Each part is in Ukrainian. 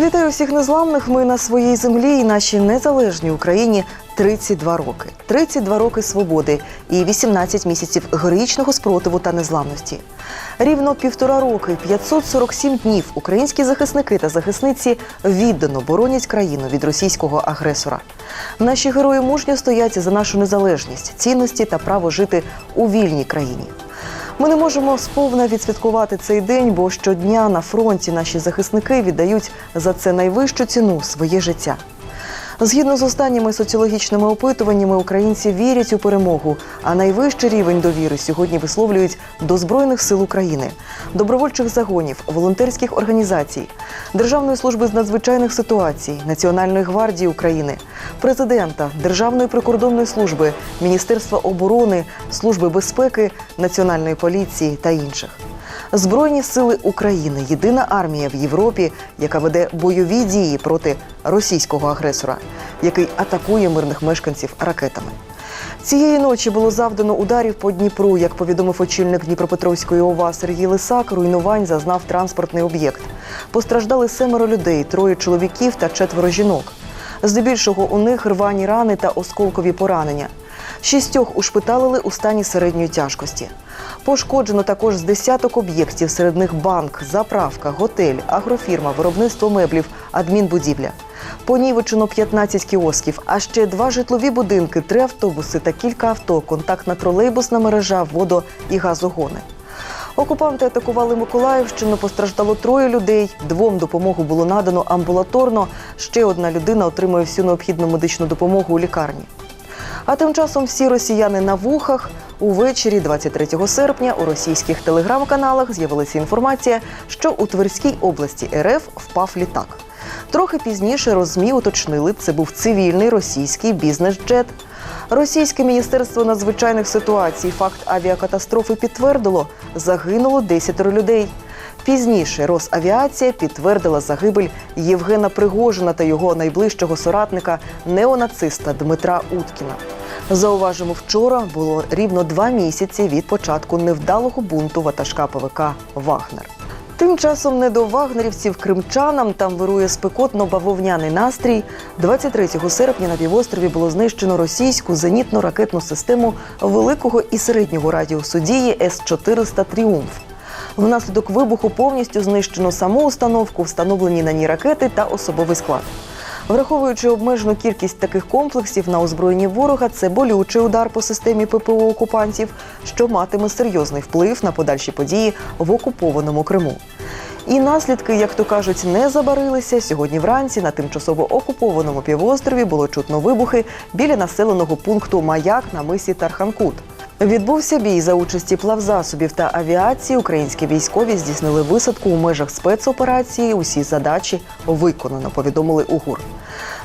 Вітаю всіх незламних. Ми на своїй землі і нашій незалежній Україні 32 роки. 32 роки свободи і 18 місяців героїчного спротиву та незламності. Рівно півтора роки, 547 днів українські захисники та захисниці віддано боронять країну від російського агресора. Наші герої мужньо стоять за нашу незалежність, цінності та право жити у вільній країні. Ми не можемо сповна відсвяткувати цей день, бо щодня на фронті наші захисники віддають за це найвищу ціну своє життя. Згідно з останніми соціологічними опитуваннями, українці вірять у перемогу, а найвищий рівень довіри сьогодні висловлюють до Збройних сил України, добровольчих загонів, волонтерських організацій, Державної служби з надзвичайних ситуацій, Національної гвардії України, президента, Державної прикордонної служби, Міністерства оборони, Служби безпеки, Національної поліції та інших. Збройні сили України єдина армія в Європі, яка веде бойові дії проти російського агресора, який атакує мирних мешканців ракетами. Цієї ночі було завдано ударів по Дніпру. Як повідомив очільник Дніпропетровської ОВА Сергій Лисак, руйнувань зазнав транспортний об'єкт. Постраждали семеро людей, троє чоловіків та четверо жінок. Здебільшого у них рвані рани та осколкові поранення. Шістьох ушпиталили у стані середньої тяжкості. Пошкоджено також з десяток об'єктів, серед них банк, заправка, готель, агрофірма, виробництво меблів, адмінбудівля. Понівечено 15 кіосків, а ще два житлові будинки, три автобуси та кілька авто, контактна тролейбусна мережа, водо і газогони. Окупанти атакували Миколаївщину. Постраждало троє людей. Двом допомогу було надано амбулаторно. Ще одна людина отримує всю необхідну медичну допомогу у лікарні. А тим часом всі росіяни на вухах. Увечері, 23 серпня, у російських телеграм-каналах з'явилася інформація, що у Тверській області РФ впав літак. Трохи пізніше розмі уточнили, це був цивільний російський бізнес-джет. Російське міністерство надзвичайних ситуацій факт авіакатастрофи підтвердило, загинуло 10 людей. Пізніше Росавіація підтвердила загибель Євгена Пригожина та його найближчого соратника неонациста Дмитра Уткіна. Зауважимо, вчора було рівно два місяці від початку невдалого бунту ватажка ПВК Вагнер. Тим часом не до вагнерівців кримчанам там вирує спекотно бавовняний настрій. 23 серпня на півострові було знищено російську зенітно-ракетну систему великого і середнього радіусу дії С-400 Тріумф. Внаслідок вибуху повністю знищено саму установку, встановлені на ній ракети та особовий склад. Враховуючи обмежену кількість таких комплексів на озброєнні ворога, це болючий удар по системі ППО окупантів, що матиме серйозний вплив на подальші події в окупованому Криму. І наслідки, як то кажуть, не забарилися. Сьогодні вранці на тимчасово окупованому півострові було чутно вибухи біля населеного пункту Маяк на мисі Тарханкут. Відбувся бій за участі плавзасобів та авіації. Українські військові здійснили висадку у межах спецоперації. Усі задачі виконано. Повідомили УГУР.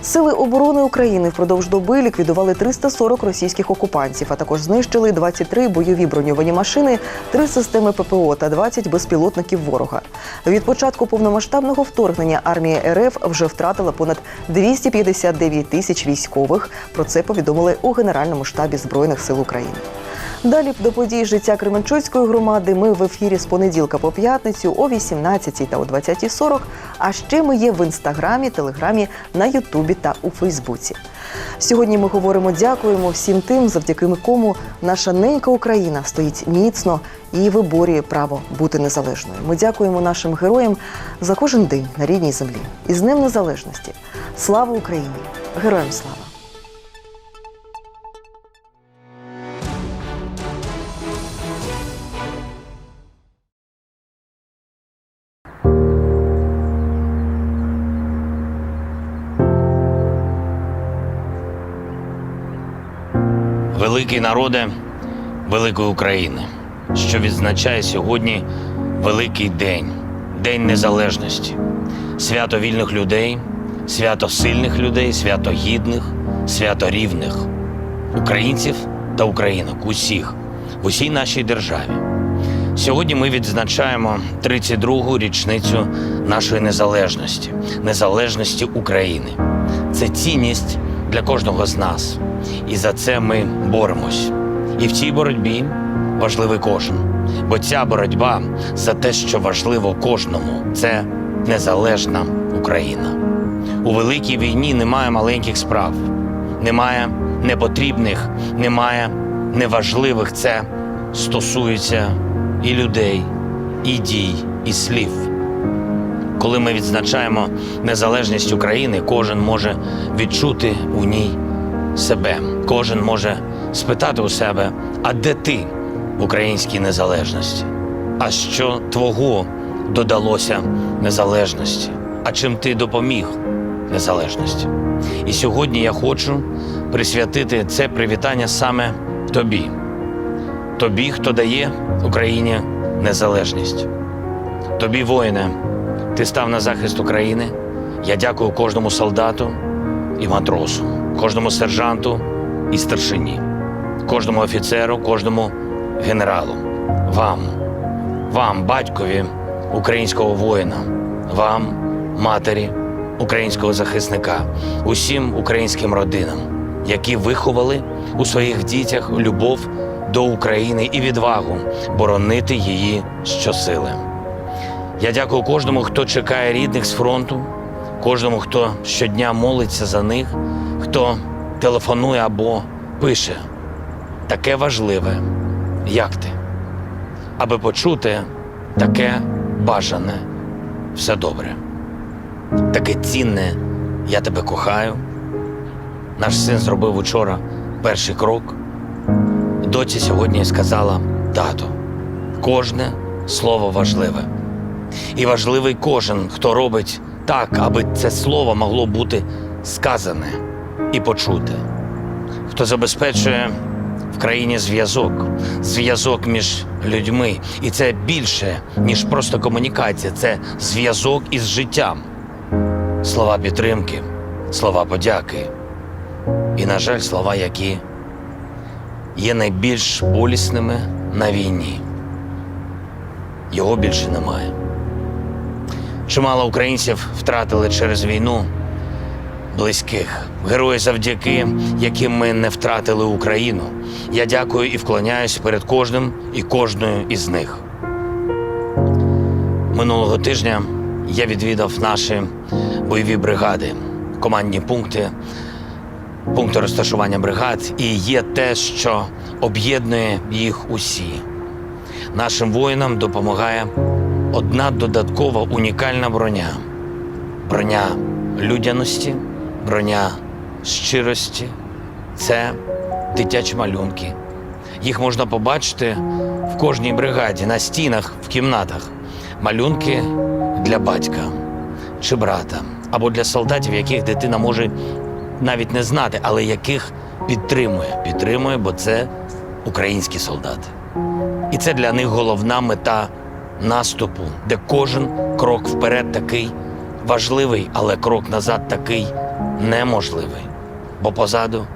Сили оборони України впродовж доби ліквідували 340 російських окупантів, а також знищили 23 бойові броньовані машини, 3 системи ППО та 20 безпілотників ворога. Від початку повномасштабного вторгнення армія РФ вже втратила понад 259 тисяч військових. Про це повідомили у Генеральному штабі Збройних сил України. Далі до подій життя Кременчуцької громади ми в ефірі з понеділка по п'ятницю о 18 та о 20.40. А ще ми є в інстаграмі, телеграмі, на Ютубі та у Фейсбуці. Сьогодні ми говоримо дякуємо всім тим, завдяки кому наша ненька Україна стоїть міцно і виборює право бути незалежною. Ми дякуємо нашим героям за кожен день на рідній землі. І з Днем Незалежності. Слава Україні! Героям слава! Великий народе великої України, що відзначає сьогодні великий день, День Незалежності, свято вільних людей, свято сильних людей, свято гідних, свято рівних, українців та українок, усіх в усій нашій державі. Сьогодні ми відзначаємо 32-гу річницю нашої незалежності, незалежності України. Це цінність для кожного з нас. І за це ми боремось. І в цій боротьбі важливий кожен. Бо ця боротьба за те, що важливо кожному, це незалежна Україна. У великій війні немає маленьких справ, немає непотрібних, немає неважливих. Це стосується і людей, і дій, і слів. Коли ми відзначаємо незалежність України, кожен може відчути у ній себе. Кожен може спитати у себе, а де ти в українській незалежності? А що твого додалося незалежності? А чим ти допоміг незалежності? І сьогодні я хочу присвятити це привітання саме тобі, тобі, хто дає Україні незалежність. Тобі, воїне, ти став на захист України. Я дякую кожному солдату і матросу, кожному сержанту і старшині, кожному офіцеру, кожному генералу, вам, вам, батькові українського воїна, вам, матері українського захисника, усім українським родинам, які виховали у своїх дітях любов до України і відвагу боронити її щосили. Я дякую кожному, хто чекає рідних з фронту, кожному, хто щодня молиться за них, хто телефонує або пише. Таке важливе, як ти, аби почути таке бажане, все добре, таке цінне, я тебе кохаю. Наш син зробив учора перший крок. Доці сьогодні сказала тато. Кожне слово важливе. І важливий кожен, хто робить так, аби це слово могло бути сказане і почуте. Хто забезпечує в країні зв'язок, зв'язок між людьми. І це більше, ніж просто комунікація, це зв'язок із життям. Слова підтримки, слова подяки. І, на жаль, слова, які є найбільш болісними на війні. Його більше немає. Чимало українців втратили через війну близьких, герої, завдяки яким ми не втратили Україну. Я дякую і вклоняюсь перед кожним і кожною із них. Минулого тижня я відвідав наші бойові бригади, командні пункти, пункти розташування бригад, і є те, що об'єднує їх усі. Нашим воїнам допомагає одна додаткова унікальна броня. Броня людяності, броня щирості. Це дитячі малюнки. Їх можна побачити в кожній бригаді, на стінах, в кімнатах. Малюнки для батька чи брата, або для солдатів, яких дитина може навіть не знати, але яких підтримує. Підтримує, бо це українські солдати. І це для них головна мета наступу, де кожен крок вперед такий важливий, але крок назад такий неможливий. Бо позаду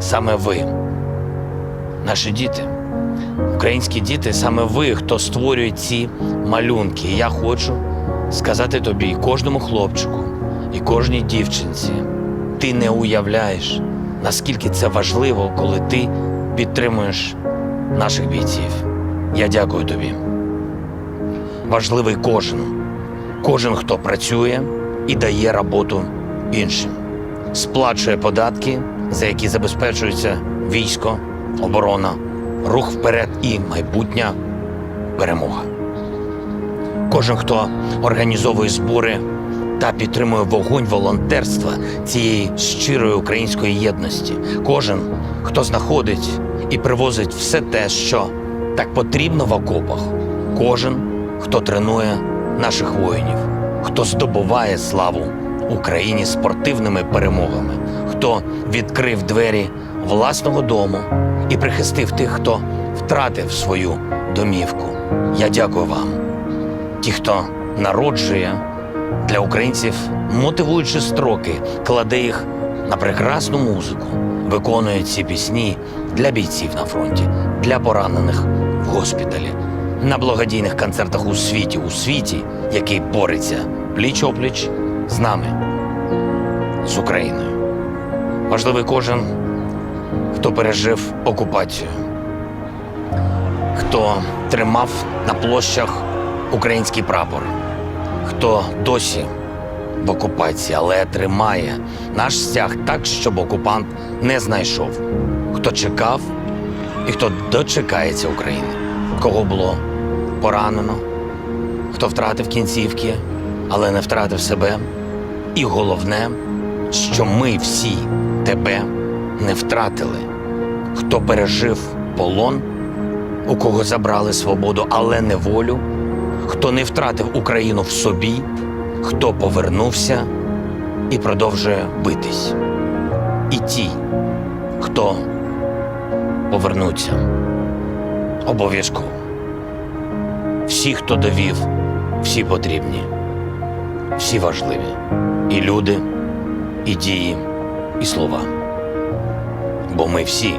саме ви, наші діти, українські діти, саме ви, хто створює ці малюнки. І я хочу сказати тобі, і кожному хлопчику, і кожній дівчинці, ти не уявляєш, наскільки це важливо, коли ти підтримуєш наших бійців. Я дякую тобі. Важливий кожен, кожен, хто працює і дає роботу іншим, сплачує податки, за які забезпечується військо, оборона, рух вперед і майбутня перемога. Кожен, хто організовує збори та підтримує вогонь волонтерства цієї щирої української єдності, кожен, хто знаходить і привозить все те, що так потрібно в окопах, кожен, хто тренує наших воїнів, хто здобуває славу Україні спортивними перемогами, хто відкрив двері власного дому і прихистив тих, хто втратив свою домівку. Я дякую вам ті, хто народжує для українців мотивуючі строки, кладе їх на прекрасну музику, виконує ці пісні для бійців на фронті, для поранених в госпіталі, на благодійних концертах у світі, у світі, який бореться пліч опліч з нами, з Україною. Важливий кожен, хто пережив окупацію, хто тримав на площах український прапор, хто досі в окупації, але тримає наш стяг так, щоб окупант не знайшов, хто чекав і хто дочекається України, кого було? Поранено, хто втратив кінцівки, але не втратив себе. І головне, що ми всі тебе не втратили, хто пережив полон, у кого забрали свободу, але не волю, хто не втратив Україну в собі, хто повернувся і продовжує битись. І ті, хто повернуться обов'язково. Всі, хто довів, всі потрібні, всі важливі. І люди, і дії, і слова. Бо ми всі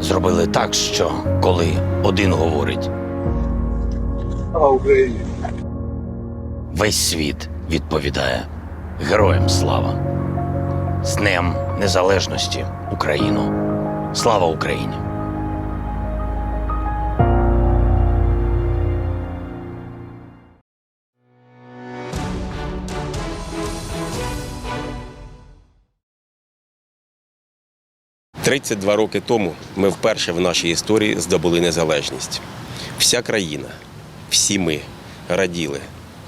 зробили так, що коли один говорить, весь світ відповідає Героям слава. З Днем Незалежності Україну. Слава Україні! – 32 роки тому ми вперше в нашій історії здобули незалежність. Вся країна, всі ми раділи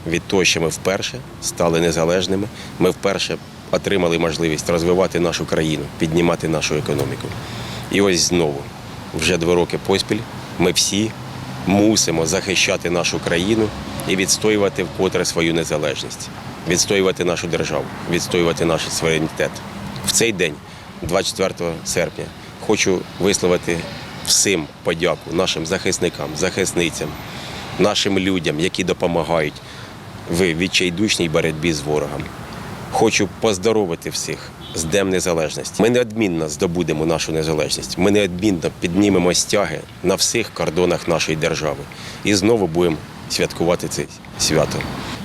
від того, що ми вперше стали незалежними. Ми вперше отримали можливість розвивати нашу країну, піднімати нашу економіку. І ось знову, вже два роки поспіль, ми всі мусимо захищати нашу країну і відстоювати вкотре свою незалежність, відстоювати нашу державу, відстоювати наш суверенітет. В цей день, 24 серпня, хочу висловити всім подяку нашим захисникам, захисницям, нашим людям, які допомагають в відчайдушній боротьбі з ворогом. Хочу поздоровити всіх з Днем Незалежності. Ми неодмінно здобудемо нашу незалежність. Ми неодмінно піднімемо стяги на всіх кордонах нашої держави і знову будемо святкувати це свято.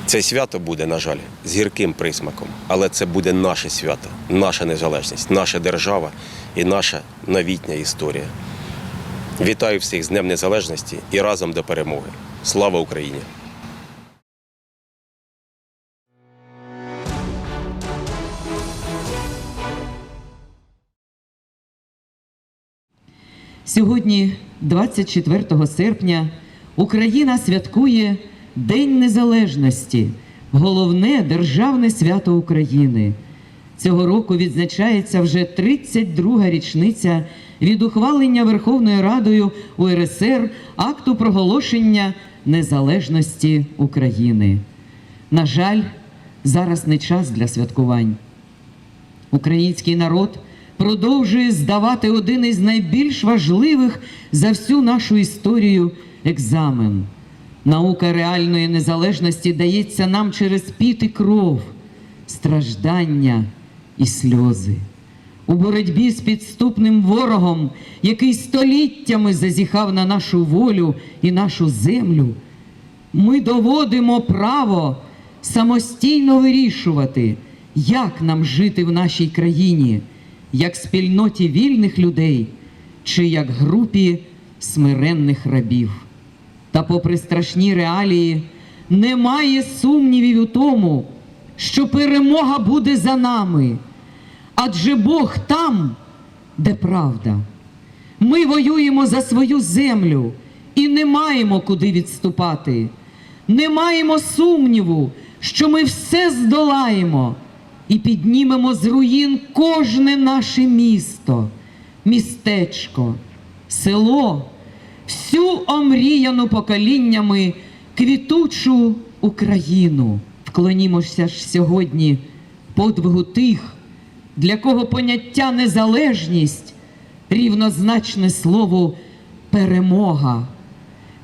Це свято буде, на жаль, з гірким присмаком, але це буде наше свято, наша незалежність, наша держава і наша новітня історія. Вітаю всіх з Днем Незалежності і разом до перемоги. Слава Україні! Сьогодні, 24 серпня, Україна святкує День Незалежності, головне державне свято України. Цього року відзначається вже 32-га річниця від ухвалення Верховною Радою УРСР акту проголошення незалежності України. На жаль, зараз не час для святкувань. Український народ продовжує здавати один із найбільш важливих за всю нашу історію екзамен. Наука реальної незалежності дається нам через піт і кров, страждання і сльози. У боротьбі з підступним ворогом, який століттями зазіхав на нашу волю і нашу землю, ми доводимо право самостійно вирішувати, як нам жити в нашій країні, як спільноті вільних людей чи як групі смиренних рабів. Та, попри страшні реалії, немає сумнівів у тому, що перемога буде за нами, адже Бог там, де правда. Ми воюємо за свою землю і не маємо куди відступати. Не маємо сумніву, що ми все здолаємо і піднімемо з руїн кожне наше місто, містечко, село, всю омріяну поколіннями квітучу Україну. Вклонімося ж сьогодні подвигу тих, для кого поняття незалежність рівнозначне слову перемога.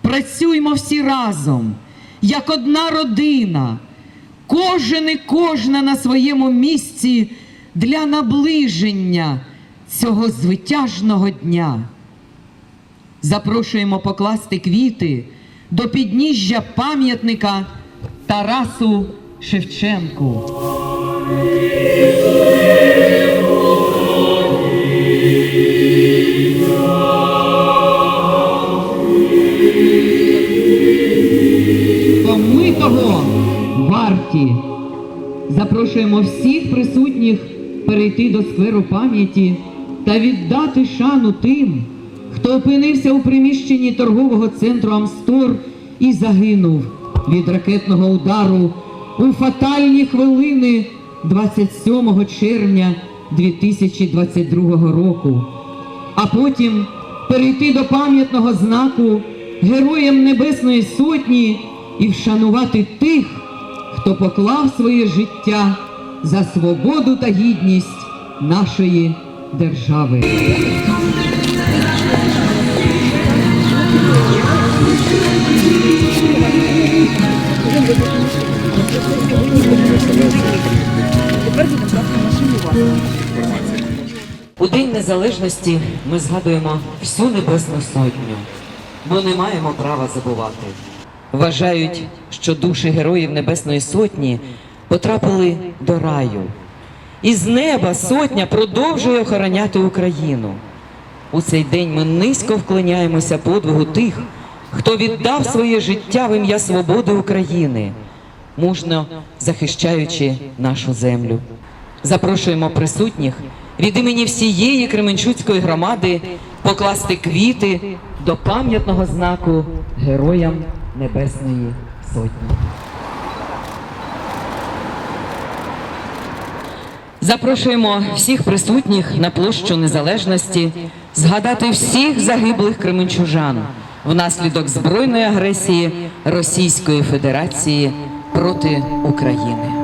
Працюймо всі разом, як одна родина, кожен і кожна на своєму місці для наближення цього звитяжного дня. Запрошуємо покласти квіти до підніжжя пам'ятника Тарасу Шевченку. Бо ми того варті. запрошуємо всіх присутніх перейти до скверу пам'яті та віддати шану тим, хто опинився у приміщенні торгового центру Амстор і загинув від ракетного удару у фатальні хвилини 27 червня 2022 року а потім перейти до пам'ятного знаку Героям Небесної Сотні і вшанувати тих, хто поклав своє життя за свободу та гідність нашої держави. У День Незалежності ми згадуємо всю Небесну Сотню, бо не маємо права забувати. Вважають, що душі героїв Небесної Сотні потрапили до раю. І з неба сотня продовжує охороняти Україну. У цей день ми низько вклоняємося подвигу тих, хто віддав своє життя в ім'я свободи України, мужно захищаючи нашу землю. Запрошуємо присутніх від імені всієї Кременчуцької громади покласти квіти до пам'ятного знаку Героям Небесної Сотні. Запрошуємо всіх присутніх на площу Незалежності згадати всіх загиблих кременчужан внаслідок збройної агресії Російської Федерації проти України.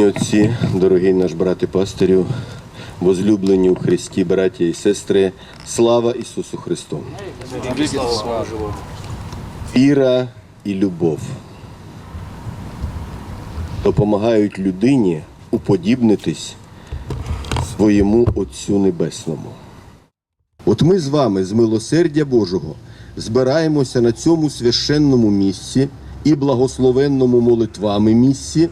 Чесні отці, дорогий наш брате пастирю, возлюблені у Христі, браті і сестри, слава Ісусу Христу! Віра і любов допомагають людині уподібнитись своєму Отцю Небесному. От ми з вами, з милосердя Божого, збираємося на цьому священному місці і благословенному молитвами місці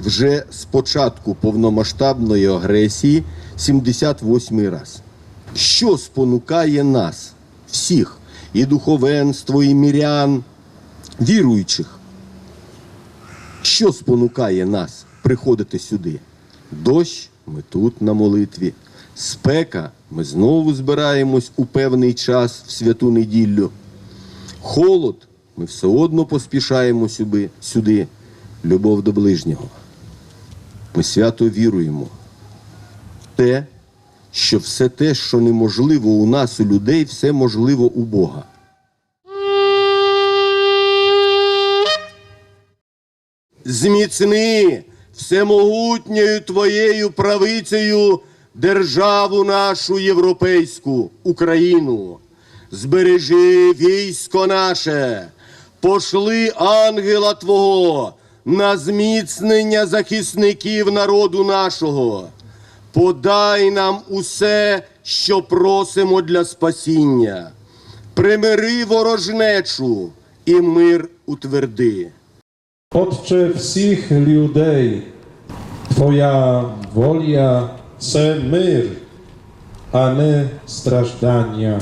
вже з початку повномасштабної агресії 78 раз. Що спонукає нас, всіх, і духовенство, і мірян, віруючих? Що спонукає нас приходити сюди? Дощ ми тут на молитві. Спека ми знову збираємось у певний час в святу неділю. Холод ми все одно поспішаємо сюди, сюди. Любов до ближнього. Ми свято віруємо в те, що все те, що неможливо у нас, у людей, все можливо у Бога. Зміцни всемогутньою твоєю правицею державу нашу європейську, Україну. Збережи військо наше, пошли ангела Твого на зміцнення захисників народу нашого. Подай нам усе, що просимо для спасіння. Примири ворожнечу і мир утверди. Отче всіх людей, Твоя воля це мир, а не страждання.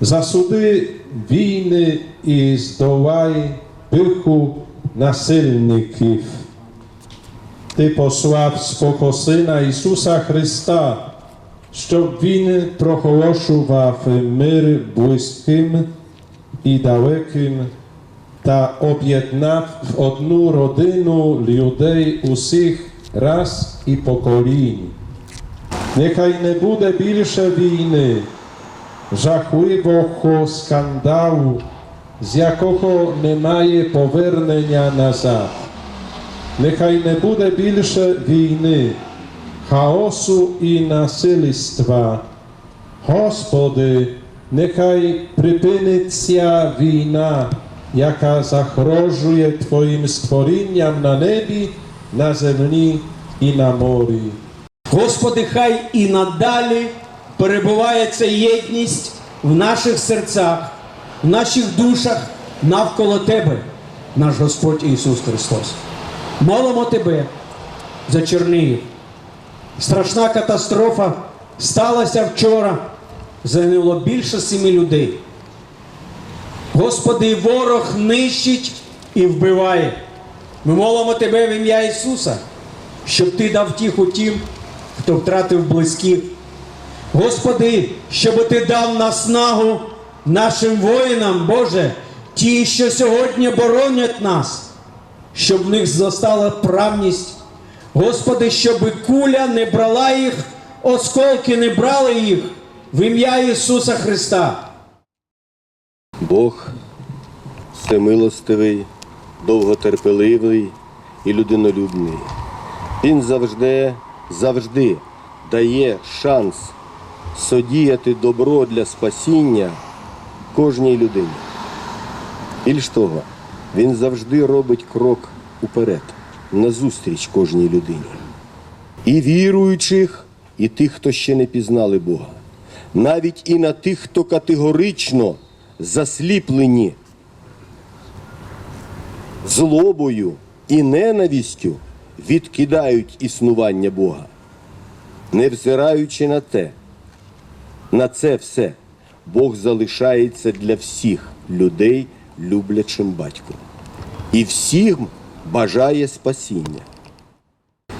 Засуди війни і здолай пиху насильників. Ти послав свого Сина Ісуса Христа, щоб Він проголошував мир близьким і далеким та об'єднав в одну родину людей усіх рас і поколінь. Нехай не буде більше війни, жахливого скандалу, з якого немає повернення назад. Нехай не буде більше війни, chaosu i насильства. Господи, нехай припиниться війна, яка загрожує Твоїм створінням на небі, на землі і на морі. Господи, хай і надалі перебуває ця єдність в наших серцях, в наших душах навколо Тебе, наш Господь Ісус Христос. Молимо Тебе за Чернігів. Страшна катастрофа сталася вчора. Загинуло більше семи людей. Господи, ворог нищить і вбиває. Ми молимо Тебе в ім'я Ісуса, щоб Ти дав тиху тим, хто втратив близьких. Господи, щоб Ти дав наснагу нашим воїнам, Боже, ті, що сьогодні боронять нас, щоб в них зростала правність. Господи, щоб куля не брала їх, осколки не брали їх в ім'я Ісуса Христа. Бог всемилостивий, довготерпеливий і людинолюбний. Він завжди, завжди дає шанс содіяти добро для спасіння кожній людині. Більш того, він завжди робить крок уперед, назустріч кожній людині. І віруючих, і тих, хто ще не пізнали Бога. Навіть і на тих, хто категорично засліплені злобою і ненавістю відкидають існування Бога, не взираючи на те, на це все, Бог залишається для всіх людей люблячим батьком. І всім бажає спасіння.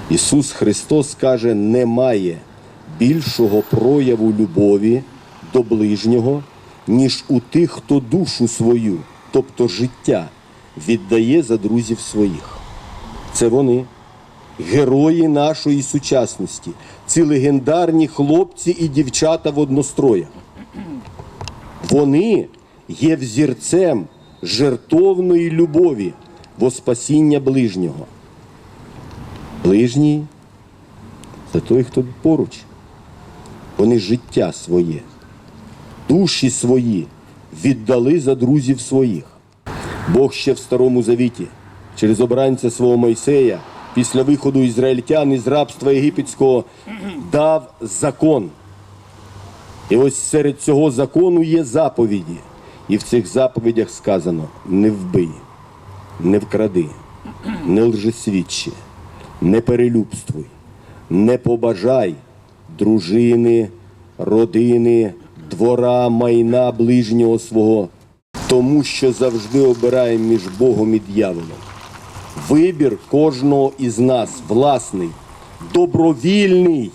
Ісус Христос каже, немає більшого прояву любові до ближнього, ніж у тих, хто душу свою, тобто життя, віддає за друзів своїх. Це вони, герої нашої сучасності, ці легендарні хлопці і дівчата в одностроях. Вони є взірцем жертовної любові во спасіння ближнього. Ближній це той, хто поруч. Вони життя своє, душі свої віддали за друзів своїх. Бог ще в Старому Завіті, через обранця свого Мойсея, після виходу ізраїльтян із рабства єгипетського, дав закон. І ось серед цього закону є заповіді. І в цих заповідях сказано: не вбий, не вкради, не лжесвідчи, не перелюбствуй, не побажай дружини, родини, двора, майна ближнього свого, тому що завжди обираємо між Богом і дьяволом. Вибір кожного із нас власний, добровільний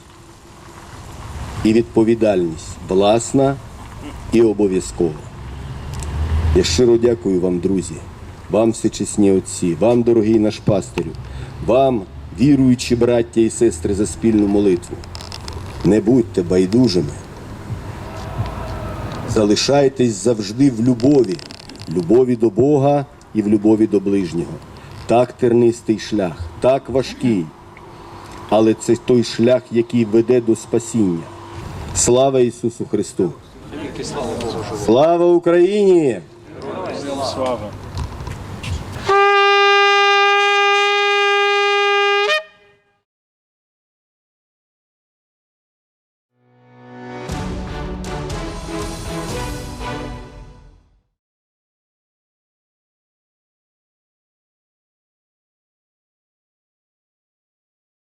і відповідальність власна і обов'язкова. Я щиро дякую вам, друзі, вам всечесні отці, вам, дорогий наш пастирю, вам, віруючі браття і сестри, за спільну молитву. Не будьте байдужими. Залишайтесь завжди в любові, любові до Бога і в любові до ближнього. Так тернистий шлях, так важкий, але це той шлях, який веде до спасіння. Слава Ісусу Христу! Слава Україні! Слава!